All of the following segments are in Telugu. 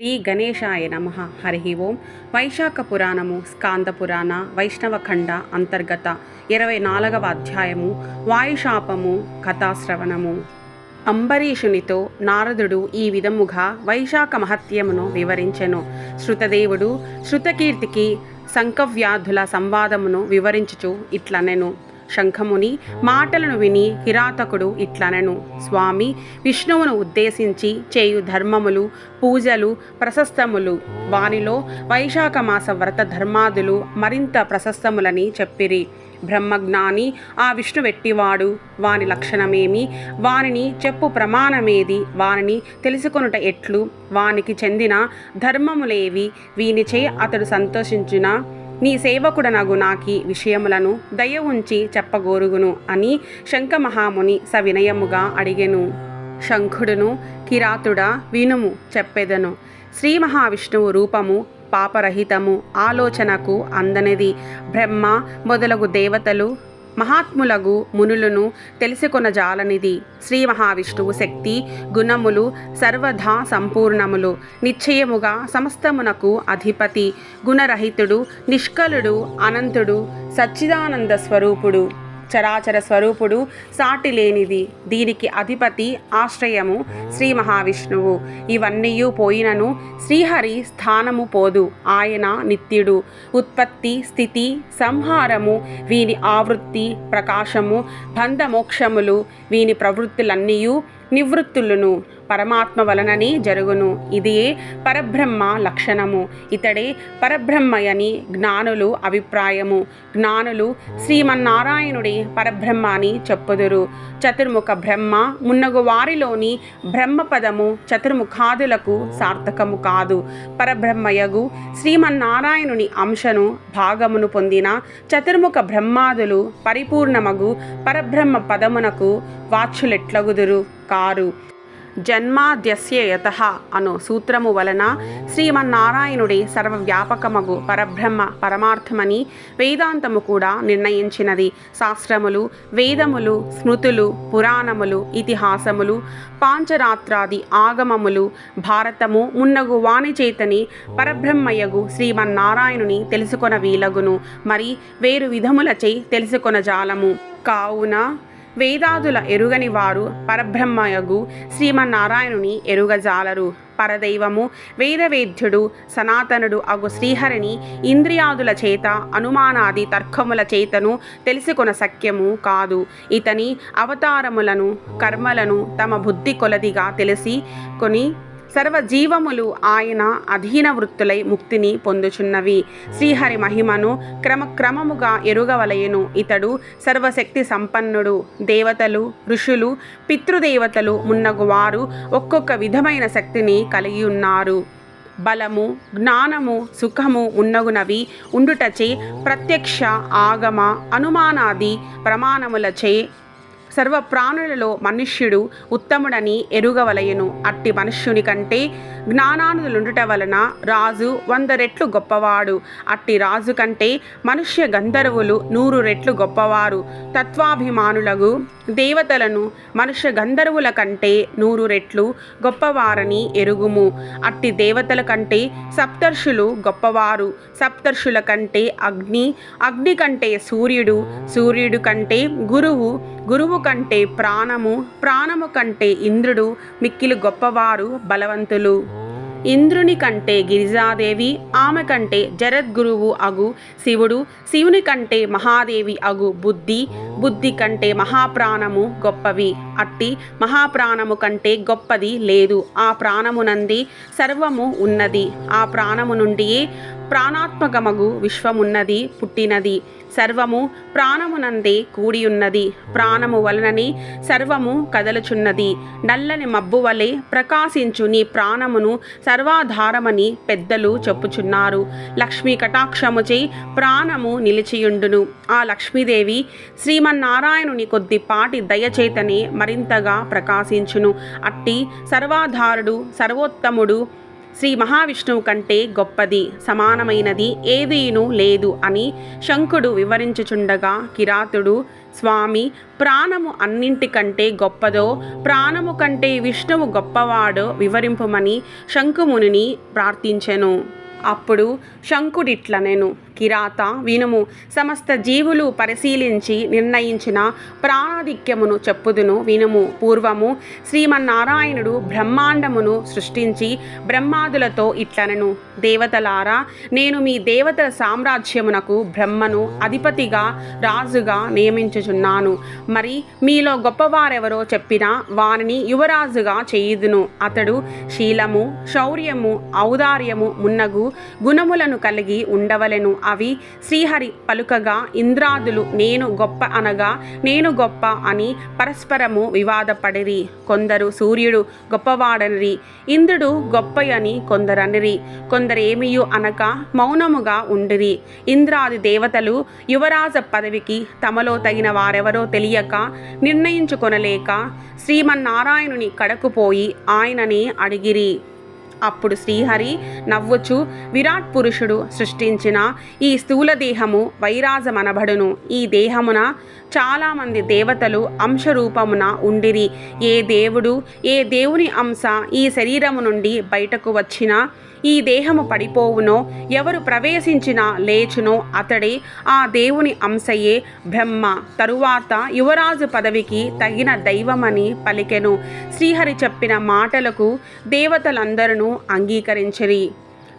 శ్రీ గణేశాయ నమ. హరి ఓం. వైశాఖ పురాణము స్కాంద పురాణ వైష్ణవఖండ అంతర్గత ఇరవై నాలుగవ అధ్యాయము వాయుశాపము కథాశ్రవణము. అంబరీషునితో నారదుడు ఈ విధముగా వైశాఖ మహత్యమును వివరించెను. శృతదేవుడు శృతకీర్తికి సంకవ్యాధుల సంవాదమును వివరించుచు ఇట్లనెను. శంఖముని మాటలను విని కిరాతకుడు ఇట్లనెను. స్వామి విష్ణువును ఉద్దేశించి చేయు ధర్మములు పూజలు ప్రశస్తములు. వానిలో వైశాఖ మాస వ్రత ధర్మాదులు మరింత ప్రశస్తములని చెప్పిరి. బ్రహ్మజ్ఞాని ఆ విష్ణు వెట్టివాడు. వాని లక్షణమేమి? వానిని చెప్పు ప్రమాణమేది? వానిని తెలుసుకొనుట ఎట్లు? వానికి చెందిన ధర్మములేవి? వీనిచే అతడు సంతోషించిన? నీ సేవకుడనగు నాకి విషయములను దయ ఉంచి చెప్పగోరుగును అని శంఖమహాముని సవినయముగా అడిగెను. శంఖుడును కిరాతుడా వినుము చెప్పెదను. శ్రీ మహావిష్ణువు రూపము పాపరహితము ఆలోచనకు అందనిది. బ్రహ్మ మొదలగు దేవతలు మహాత్ములగు మునులను తెలుసుకొన జాలనిది శ్రీ మహావిష్ణువు శక్తి గుణములు సర్వధా సంపూర్ణములు. నిశ్చయముగా సమస్తమునకు అధిపతి. గుణరహితుడు నిష్కలుడు అనంతుడు సచ్చిదానంద స్వరూపుడు. చరాచర స్వరూపుడు సాటి లేనిది దీనికి అధిపతి ఆశ్రయము శ్రీ మహావిష్ణువు. ఇవన్నీ పోయినను శ్రీహరి స్థానము పోదు. ఆయన నిత్యుడు. ఉత్పత్తి స్థితి సంహారము వీని ఆవృత్తి ప్రకాశము బంధమోక్షములు వీని ప్రవృత్తులన్నీయు నివృత్తులను. పరమాత్మ వలననే జరుగును. ఇది పరబ్రహ్మ లక్షణము. ఇతడే పరబ్రహ్మయని జ్ఞానులు అభిప్రాయము. జ్ఞానులు శ్రీమన్నారాయణుడే పరబ్రహ్మ అని చెప్పుదురు. చతుర్ముఖ బ్రహ్మ మున్నగు వారిలోని బ్రహ్మపదము చతుర్ముఖాదులకు సార్థకము కాదు. పరబ్రహ్మయగు శ్రీమన్నారాయణుని అంశను భాగమును పొందిన చతుర్ముఖ బ్రహ్మాదులు పరిపూర్ణమగు పరబ్రహ్మ పదమునకు వాచ్యులెట్లగుదురు కారు. జన్మాద్యస్య యత అను సూత్రము వలన శ్రీమన్నారాయణుడే సర్వవ్యాపకమగు పరబ్రహ్మ పరమార్థమని వేదాంతము కూడా నిర్ణయించినది. శాస్త్రములు వేదములు స్మృతులు పురాణములు ఇతిహాసములు పాంచరాత్రాది ఆగమములు భారతము మున్నగు వాణిచేతని పరబ్రహ్మయ్యగు శ్రీమన్నారాయణుని తెలుసుకొన వీలగును మరి వేరు విధములచే తెలుసుకొన జాలము కావున వేదాదుల ఎరుగని వారు పరబ్రహ్మయగు శ్రీమన్నారాయణుని ఎరుగజాలరు. పరదైవము వేదవేద్యుడు సనాతనుడు అగు శ్రీహరిని ఇంద్రియాదుల చేత అనుమానాది తర్కముల చేతను తెలుసుకొన సఖ్యము కాదు. ఇతని అవతారములను కర్మలను తమ బుద్ధి కొలదిగా తెలిసి కొని సర్వజీవములు ఆయన అధీన వృత్తులై ముక్తిని పొందుచున్నవి. శ్రీహరి మహిమను క్రమక్రమముగా ఎరుగవలయను ఇతడు సర్వశక్తి సంపన్నుడు దేవతలు ఋషులు పితృదేవతలు మున్నగు వారు ఒక్కొక్క విధమైన శక్తిని కలిగి ఉన్నారు బలము జ్ఞానము సుఖము ఉన్నగునవి ఉండుటచే ప్రత్యక్ష ఆగమ అనుమానాది ప్రమాణములచే సర్వ ప్రాణులలో మనుష్యుడు ఉత్తముడని ఎరుగవలయను. అట్టి మనుష్యుని కంటే జ్ఞానానులుండుట వలన రాజు వంద రెట్లు గొప్పవాడు. అట్టి రాజు కంటే మనుష్య గంధర్వులు నూరు రెట్లు గొప్పవారు. తత్వాభిమానులకు దేవతలను మనుష్య గంధర్వుల కంటే నూరు రెట్లు గొప్పవారని ఎరుగుము. అట్టి దేవతల కంటే సప్తర్షులు గొప్పవారు. సప్తర్షుల కంటే అగ్ని అగ్ని కంటే సూర్యుడు సూర్యుడు కంటే గురువు గురువు కంటే ప్రాణము ప్రాణము కంటే ఇంద్రుడు మిక్కిలు గొప్పవారు బలవంతులు. ఇంద్రుని కంటే గిరిజాదేవి ఆమె కంటే జరద్గురువు అగు శివుడు శివుని కంటే మహాదేవి అగు బుద్ధి బుద్ధి కంటే మహాప్రాణము గొప్పవి. అట్టి మహాప్రాణము కంటే గొప్పది లేదు. ఆ ప్రాణమునంది సర్వము ఉన్నది. ఆ ప్రాణము నుండియే ప్రాణాత్మకమగు విశ్వమున్నది పుట్టినది. సర్వము ప్రాణమునందే కూడియున్నది. ప్రాణము వలనని సర్వము కదలుచున్నది. నల్లని మబ్బు వలె ప్రకాశించు నీ ప్రాణమును సర్వాధారమని పెద్దలు చెప్పుచున్నారు. లక్ష్మీ కటాక్షముచే ప్రాణము నిలిచియుండును. ఆ లక్ష్మీదేవి శ్రీమన్నారాయణుని కొద్దిపాటి దయచేతనే మరింతగా ప్రకాశించును. అట్టి సర్వాధారుడు సర్వోత్తముడు శ్రీ మహావిష్ణువు కంటే గొప్పది సమానమైనది ఏదీను లేదు అని శంకుడు వివరించుచుండగా కిరాతుడు స్వామి ప్రాణము అన్నింటికంటే గొప్పదో ప్రాణము కంటే విష్ణువు గొప్పవాడో వివరింపుమని శంకుమునిని ప్రార్థించెను. అప్పుడు శంకుడిట్లనెను. కిరాత వినుము. సమస్త జీవులు పరిశీలించి నిర్ణయించిన ప్రాణాధిక్యమును చెప్పుదును వినుము. పూర్వము శ్రీమన్నారాయణుడు బ్రహ్మాండమును సృష్టించి బ్రహ్మాదులతో ఇట్లనను. దేవతలారా నేను మీ దేవతల సామ్రాజ్యమునకు బ్రహ్మను అధిపతిగా రాజుగా నియమించుచున్నాను. మరి మీలో గొప్పవారెవరో చెప్పినా వారిని యువరాజుగా చేయుదును. అతడు శీలము శౌర్యము ఔదార్యము మున్నగు గుణములను కలిగి ఉండవలెను. అవి శ్రీహరి పలుకగా ఇంద్రాదులు నేను గొప్ప అనగా నేను గొప్ప అని పరస్పరము వివాదపడిరి. కొందరు సూర్యుడు గొప్పవాడనిరి ఇంద్రుడు గొప్పయని కొందరనిరి. కొందరేమియు అనక మౌనముగా ఉండిరి. ఇంద్రాది దేవతలు యువరాజ పదవికి తమలో తగిన వారెవరో తెలియక నిర్ణయించుకొనలేక శ్రీమన్నారాయణుని కడకుపోయి ఆయననే అడిగిరి. అప్పుడు శ్రీహరి నవ్వుచు విరాట్ పురుషుడు సృష్టించిన ఈ స్థూల దేహము వైరాజమనబడును. ఈ దేహమున చాలామంది దేవతలు అంశరూపమున ఉండిరి. ఏ దేవుడు ఏ దేవుని అంశ ఈ శరీరము నుండి బయటకు వచ్చినా ఈ దేహము పడిపోవునో ఎవరు ప్రవేశించినా లేచునో అతడే ఆ దేవుని అంశయే బ్రహ్మ. తరువాత యువరాజు పదవికి తగిన దైవమని పలికెను. శ్రీహరి చెప్పిన మాటలకు దేవతలందరూ అంగీకరించిరి.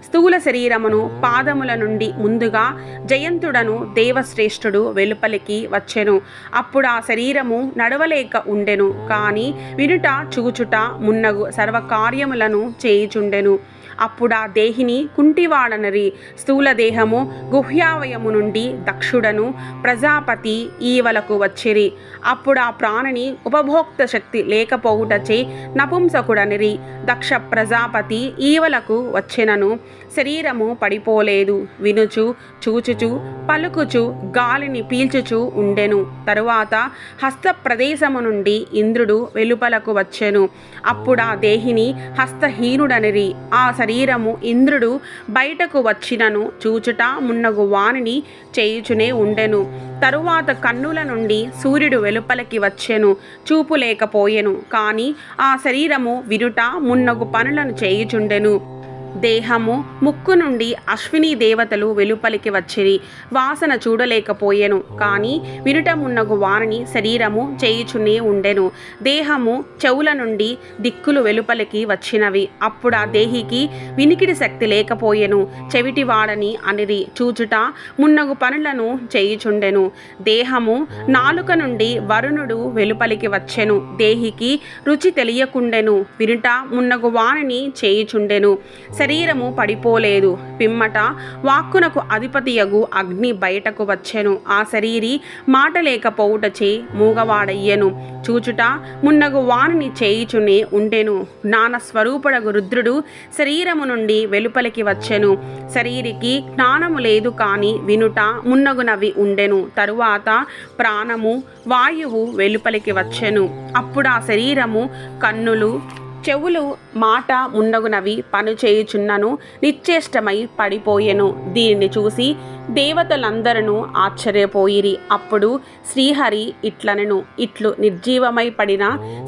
స్థూల శరీరమును పాదముల నుండి ముందుగా జయంతుడను దేవశ్రేష్ఠుడు వెలుపలికి వచ్చెను. అప్పుడు ఆ శరీరము నడవలేక ఉండెను. కానీ వినుట చూచుట మున్నగు సర్వకార్యములను చేయుచుండెను. అప్పుడు ఆ దేహిని కుంటివాడనరి. స్థూల దేహము గుహ్యావయము నుండి దక్షుడను ప్రజాపతి ఈవలకు వచ్చిరి. అప్పుడు ఆ ప్రాణిని ఉపభోక్త శక్తి లేకపోవుటచే నపుంసకుడనిరి. దక్ష ప్రజాపతి ఈవలకు వచ్చినను శరీరము పడిపోలేదు. వినుచు చూచుచు పలుకుచు గాలిని పీల్చుచు ఉండెను. తరువాత హస్త ప్రదేశము నుండి ఇంద్రుడు వెలుపలకు వచ్చెను. అప్పుడు ఆ దేహిని హస్తహీనుడనిరి. ఆ శరీరము ఇంద్రుడు బయటకు వచ్చినను చూచుట మున్నగు వాణిని చేయుచునే ఉండెను. తరువాత కన్నుల నుండి సూర్యుడు వెలుపలికి వచ్చెను చూపు లేకపోయెను కానీ ఆ శరీరము వినుట మున్నగు పనులను చేయుచుండెను. దేహము ముక్కు నుండి అశ్విని దేవతలు వెలుపలికి వచ్చిరి. వాసన చూడలేకపోయెను. కానీ వినుటమున్నగు వారిని శరీరము చేయుచునే ఉండెను. దేహము చెవుల నుండి దిక్కులు వెలుపలికి వచ్చినవి. అప్పుడు ఆ దేహికి వినికిడి శక్తి లేకపోయెను. చెవిటివాడని అనిరి. చూచుట మున్నగు పనులను చేయుచుండెను. దేహము నాలుక నుండి వరుణుడు వెలుపలికి వచ్చెను. దేహికి రుచి తెలియకుండెను. వినుట మున్నగు వారిని చేయుచుండెను. శరీరము పడిపోలేదు. పిమ్మట వాక్కునకు అధిపతియగు అగ్ని బయటకు వచ్చెను. ఆ శరీరి మాట లేకపోవుటచే మూగవాడయ్యను. చూచుట మున్నగు వాణిని చేయుచునే ఉండెను. జ్ఞాన స్వరూపుడగు రుద్రుడు శరీరము నుండి వెలుపలికి వచ్చెను. శరీరికి జ్ఞానము లేదు కాని వినుట మున్నగునవి ఉండెను. తరువాత ప్రాణము వాయువు వెలుపలికి వచ్చెను. అప్పుడు ఆ శరీరము కన్నులు చెవులు మాట మున్నగునవి పను చేయుచున్నను నిశ్చేష్టమై పడిపోయెను. దీనిని చూసి దేవతలందరూ ఆశ్చర్యపోయిరి. అప్పుడు శ్రీహరి ఇట్లనెను ఇట్లు నిర్జీవమై పడిన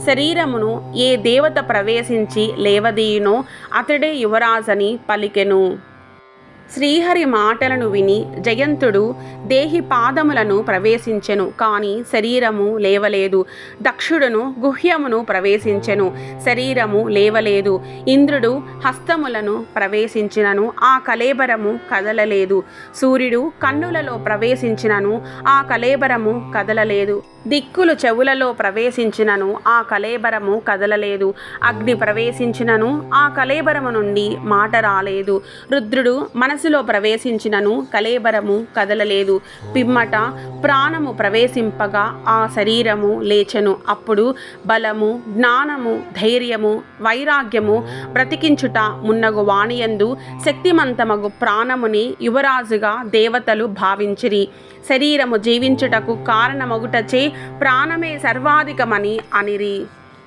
శరీరమును ఏ దేవత ప్రవేశించి లేవదీయునో అతడే యువరాజని పలికెను. శ్రీహరి మాటలను విని జయంతుడు దేహి పాదములను ప్రవేశించెను కాని శరీరము లేవలేదు. దక్షుడును గుహ్యమును ప్రవేశించెను శరీరము లేవలేదు. ఇంద్రుడు హస్తములను ప్రవేశించినను ఆ కలేబరము కదలలేదు. సూర్యుడు కన్నులలో ప్రవేశించినను ఆ కలేబరము కదలలేదు. దిక్కులు చెవులలో ప్రవేశించినను ఆ కలేబరము కదలలేదు. అగ్ని ప్రవేశించినను ఆ కలేబరము నుండి మాట రాలేదు. రుద్రుడు మనసులో ప్రవేశించినను కలేబరము కదలలేదు. పిమ్మట ప్రాణము ప్రవేశింపగా ఆ శరీరము లేచెను. అప్పుడు బలము జ్ఞానము ధైర్యము వైరాగ్యము బ్రతికించుట మున్నగు వాణియందు శక్తిమంతమగు ప్రాణముని యువరాజుగా దేవతలు భావించిరి. శరీరము జీవించుటకు కారణమగుటచే ప్రాణమే సర్వాధికమని అనిరి.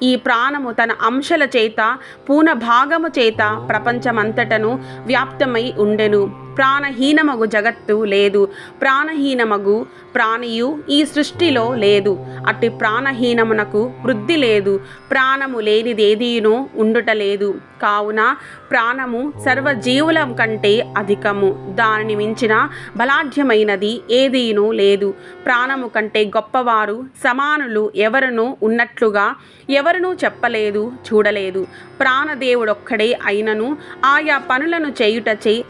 ఈ ప్రాణము తన అంశల చేత పూన భాగము చేత ప్రపంచమంతటను వ్యాప్తమై ఉండెను. ప్రాణహీనమగు జగత్తు లేదు. ప్రాణహీనమగు ప్రాణియు ఈ సృష్టిలో లేదు. అట్టి ప్రాణహీనమునకు వృద్ధి లేదు. ప్రాణము లేనిదేదీనో ఉండుటలేదు కావున ప్రాణము సర్వజీవుల కంటే అధికము. దానిని మించిన బలాఢ్యమైనది ఏదీనూ లేదు. ప్రాణము కంటే గొప్పవారు సమానులు ఎవరునూ ఉన్నట్లుగా ఎవరునూ చెప్పలేదు చూడలేదు. ప్రాణదేవుడొక్కడే అయినను ఆయా పనులను చేయుటచే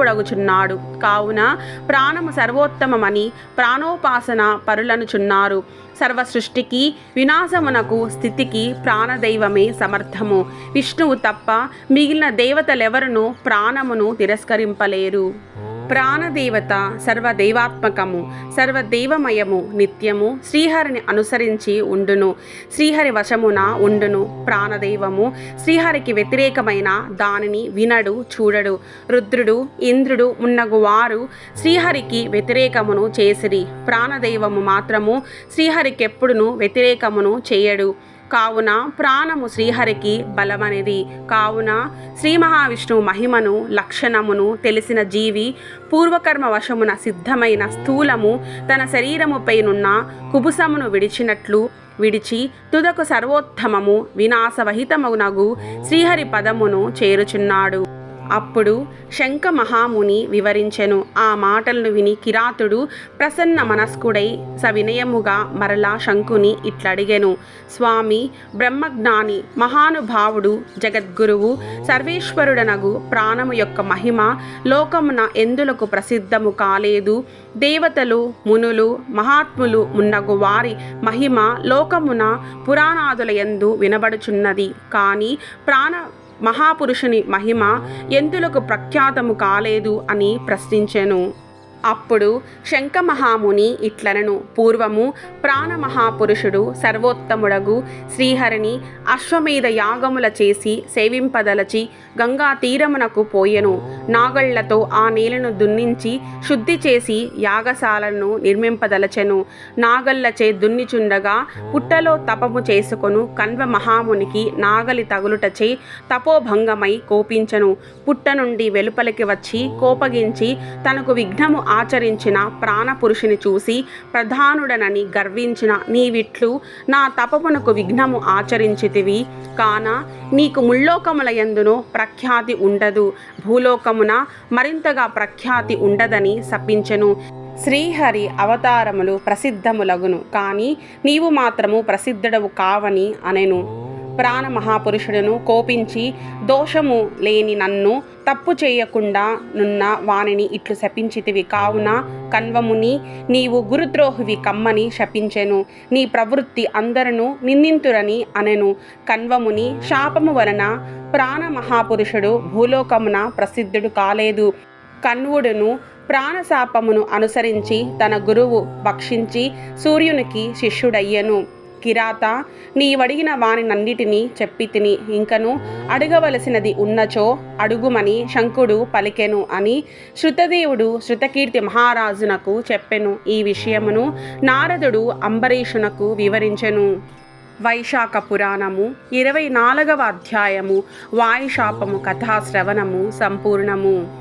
బహుస్వరూపుడగుచున్నాడు కావున ప్రాణము సర్వోత్తమమని ప్రాణోపాసన పరులనుచున్నారు. సర్వ సృష్టికి వినాశమునకు స్థితికి ప్రాణదైవమే సమర్థము. విష్ణువు తప్ప మిగిలిన దేవతలెవరునూ ప్రాణమును తిరస్కరింపలేరు. ప్రాణదేవత సర్వదైవాత్మకము సర్వదేవమయము నిత్యము శ్రీహరిని అనుసరించి ఉండును. శ్రీహరి వశమున ఉండును ప్రాణదైవము. శ్రీహరికి వ్యతిరేకమైన దానిని వినడు చూడడు. రుద్రుడు ఇంద్రుడు మున్నగు వారు శ్రీహరికి వ్యతిరేకమును చేసిరి. ప్రాణదైవము మాత్రము శ్రీహరికెప్పుడును వ్యతిరేకమును చేయడు. కావున ప్రాణము శ్రీహరికి బలమనిది. కావున శ్రీ మహావిష్ణువు మహిమను లక్షణమును తెలిసిన జీవి పూర్వకర్మ వశమున సిద్ధమైన స్థూలము తన శరీరముపైనున్న కుబుసమును విడిచినట్లు విడిచి తుదకు సర్వోత్తమము వినాశవహితమునగు శ్రీహరి పదమును చేరుచున్నాడు. అప్పుడు శంఖ మహాముని వివరించెను. ఆ మాటలను విని కిరాతుడు ప్రసన్న మనస్కుడై సవినయముగా మరలా శంకుని ఇట్లడిగెను. స్వామి బ్రహ్మజ్ఞాని మహానుభావుడు జగద్గురువు సర్వేశ్వరుడనగు ప్రాణము యొక్క మహిమ లోకమున ఎందులకు ప్రసిద్ధము కాలేదు. దేవతలు మునులు మహాత్ములు మున్నగు వారి మహిమ లోకమున పురాణాదుల యందు వినబడుచున్నది. కానీ ప్రాణ మహాపురుషుని మహిమ ఎందులకు ప్రఖ్యాతము కాలేదు అని ప్రశ్నించెను. అప్పుడు శంఖమహాముని ఇట్లనను పూర్వము ప్రాణమహాపురుషుడు సర్వోత్తముడగు శ్రీహరిని అశ్వమేధ యాగముల చేసి సేవింపదలచి గంగా తీరమునకు పోయెను. నాగళ్ళతో ఆ నేలను దున్నించి శుద్ధి చేసి యాగశాలను నిర్మింపదలచెను. నాగళ్ళచే దున్నిచుండగా పుట్టలో తపము చేసుకొను కన్వ మహామునికి నాగలి తగులుటచే తపోభంగమై కోపించెను. పుట్ట నుండి వెలుపలికి వచ్చి కోపగించి తనకు విఘ్నము ఆచరించిన ప్రాణపురుషుని చూసి ప్రధానుడనని గర్వించిన నీవిట్లు నా తపమునకు విఘ్నము ఆచరించితివి. కాన నీకు ముల్లోకముల ఎందునో ప్రఖ్యాతి ఉండదు. భూలోకమున మరింతగా ప్రఖ్యాతి ఉండదని శపించెను. శ్రీహరి అవతారములు ప్రసిద్ధములగును. కానీ నీవు మాత్రము ప్రసిద్ధుడవు కావని అనెను. ప్రాణ మహాపురుషుడును కోపించి దోషము లేని నన్ను తప్పు చేయకుండా నున్న వానిని ఇట్లు శపించితివి. కావున కన్వముని నీవు గురుద్రోహివి కమ్మని శపించెను. నీ ప్రవృత్తి అందరను నిందింతురని అనెను. కన్వముని శాపము వలన ప్రాణ మహాపురుషుడు భూలోకమున ప్రసిద్ధుడు కాలేదు. కన్వుడును ప్రాణశాపమును అనుసరించి తన గురువు భక్షించి సూర్యునికి శిష్యుడయ్యను. కిరాత నీవడిగిన వానినన్నిటినీ చెప్పి తిని ఇంకను అడగవలసినది ఉన్నచో అడుగుమని శంకుడు పలికెను అని శృతదేవుడు శృతకీర్తి మహారాజునకు చెప్పెను. ఈ విషయమును నారదుడు అంబరీషునకు వివరించెను. వైశాఖ పురాణము ఇరవై నాలుగవ అధ్యాయము. వాయుశాపము కథాశ్రవణము సంపూర్ణము.